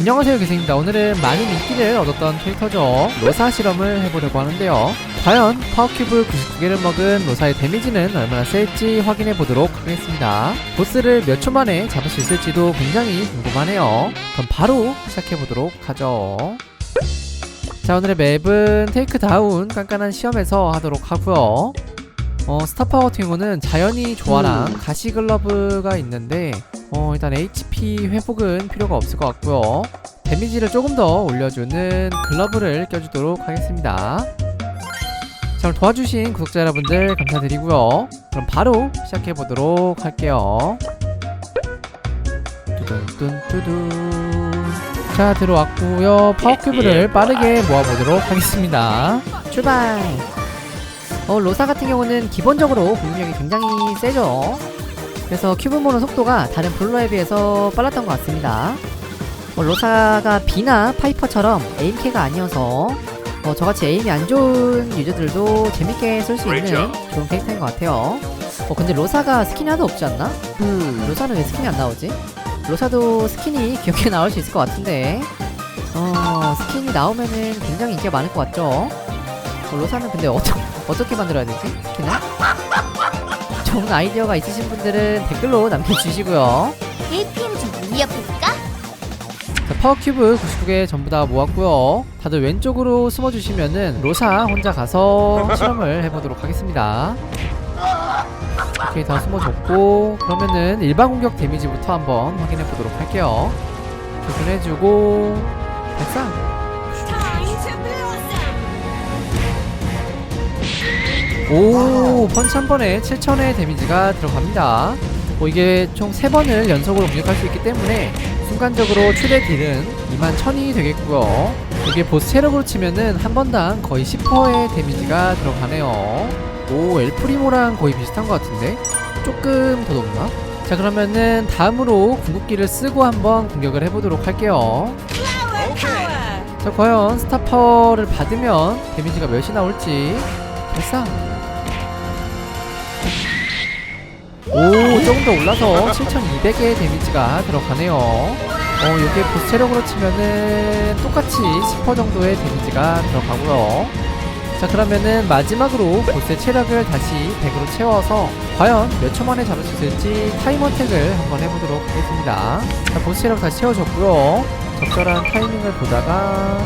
안녕하세요 교생입니다. 오늘은 많은 인기를 얻었던 캐릭터죠. 로사 실험을 해보려고 하는데요. 과연 파워큐브 99개를 먹은 로사의 데미지는 얼마나 셀지 확인해 보도록 하겠습니다. 보스를 몇 초 만에 잡을 수 있을지도 굉장히 궁금하네요. 그럼 바로 시작해 보도록 하죠. 자 오늘의 맵은 테이크다운 깐깐한 시험에서 하도록 하고요. 어, 스타파워 같은 경우는 자연이 조화랑 가시글러브가 있는데 어, 일단 HP 회복은 필요가 없을 것 같고요. 데미지를 조금 더 올려주는 글러브를 껴주도록 하겠습니다. 자 오늘 도와주신 구독자 여러분들 감사드리고요. 그럼 바로 시작해보도록 할게요. 뚜둔뚜둔뚜둔. 자 들어왔고요. 파워큐브를 빠르게 모아보도록 하겠습니다. 출발! 어, 로사 같은 경우는 기본적으로 공격력이 굉장히 세죠. 그래서 큐브 모는 속도가 다른 블루에 비해서 빨랐던 것 같습니다. 어, 로사가 비나 파이퍼처럼 에임캐가 아니어서 어, 저같이 에임이 안 좋은 유저들도 재밌게 쓸 수 있는 좋은 캐릭터인 것 같아요. 어, 근데 로사가 스킨이 하나도 없지 않나? 음, 로사는 왜 스킨이 안 나오지? 로사도 스킨이 귀엽게 나올 수 있을 것 같은데 어, 스킨이 나오면은 굉장히 인기가 많을 것 같죠? 어, 로사는 근데 어떠, 어떻게 만들어야 되지? 스킨을? 좋은 아이디어가 있으신 분들은 댓글로 남겨주시고요. 1팀 좀 이어볼까? 자, 파워큐브 99개 전부 다 모았고요. 다들 왼쪽으로 숨어주시면은 로사 혼자 가서 실험을 해보도록 하겠습니다. 오케이 다 숨어줬고 그러면은 일반 공격 데미지부터 한번 확인해 보도록 할게요. 조준해주고 발상 오 펀치 한 번에 7천의 데미지가 들어갑니다. 뭐 이게 총 3번을 연속으로 공격할 수 있기 때문에 순간적으로 최대 딜은 2만 1000이 되겠고요. 이게 보스 체력으로 치면은 한 번당 거의 10%의 데미지가 들어가네요. 오 엘프리모랑 거의 비슷한 것 같은데? 조금 더 높나? 자 그러면은 다음으로 궁극기를 쓰고 한번 공격을 해보도록 할게요. 자 과연 스타파워를 받으면 데미지가 몇이 나올지 발상 오 조금 더 올라서 7200의 데미지가 들어가네요. 어 요게 보스 체력으로 치면은 똑같이 10% 정도의 데미지가 들어가고요. 자 그러면은 마지막으로 보스의 체력을 다시 100으로 채워서 과연 몇 초 만에 잡을 수 있을지 타임 어택을 한번 해보도록 하겠습니다. 자 보스 체력 다시 채워줬고요. 적절한 타이밍을 보다가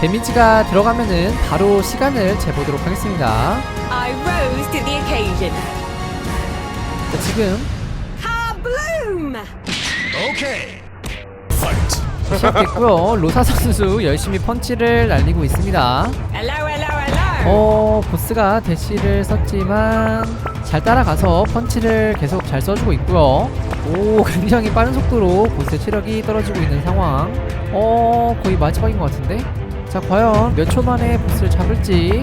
데미지가 들어가면은 바로 시간을 재보도록 하겠습니다. I rose to the occasion. 자 지금 Kabloom! 시작됐고요. 로사 선수 열심히 펀치를 날리고 있습니다! 어 보스가 대시를 썼지만 잘 따라가서 펀치를 계속 잘 써주고 있고요. 오 굉장히 빠른 속도로 보스의 체력이 떨어지고 있는 상황. 어 거의 마지막인 것 같은데 자 과연 몇 초 만에 보스를 잡을지.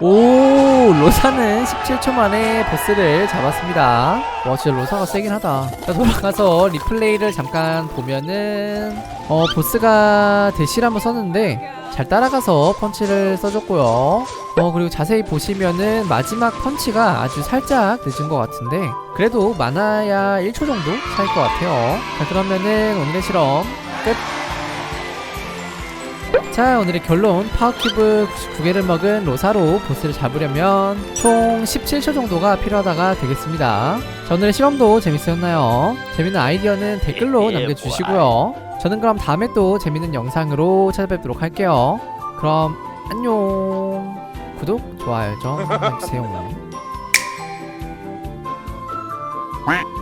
오 로사는 17초 만에 보스를 잡았습니다. 와 진짜 로사가 세긴 하다. 자 돌아가서 리플레이를 잠깐 보면은 어 보스가 대시를 한번 썼는데 잘 따라가서 펀치를 써줬고요. 어 그리고 자세히 보시면은 마지막 펀치가 아주 살짝 늦은 것 같은데 그래도 많아야 1초 정도 차일 것 같아요. 자 그러면은 오늘의 실험 끝 자 오늘의 결론. 파워큐브 99개를 먹은 로사로 보스를 잡으려면 총 17초 정도가 필요하다가 되겠습니다. 자 오늘의 실험도 재밌었나요? 재밌는 아이디어는 댓글로 남겨주시고요. 저는 그럼 다음에 또 재밌는 영상으로 찾아뵙도록 할게요. 그럼 안녕. 구독, 좋아요 좀 해주세요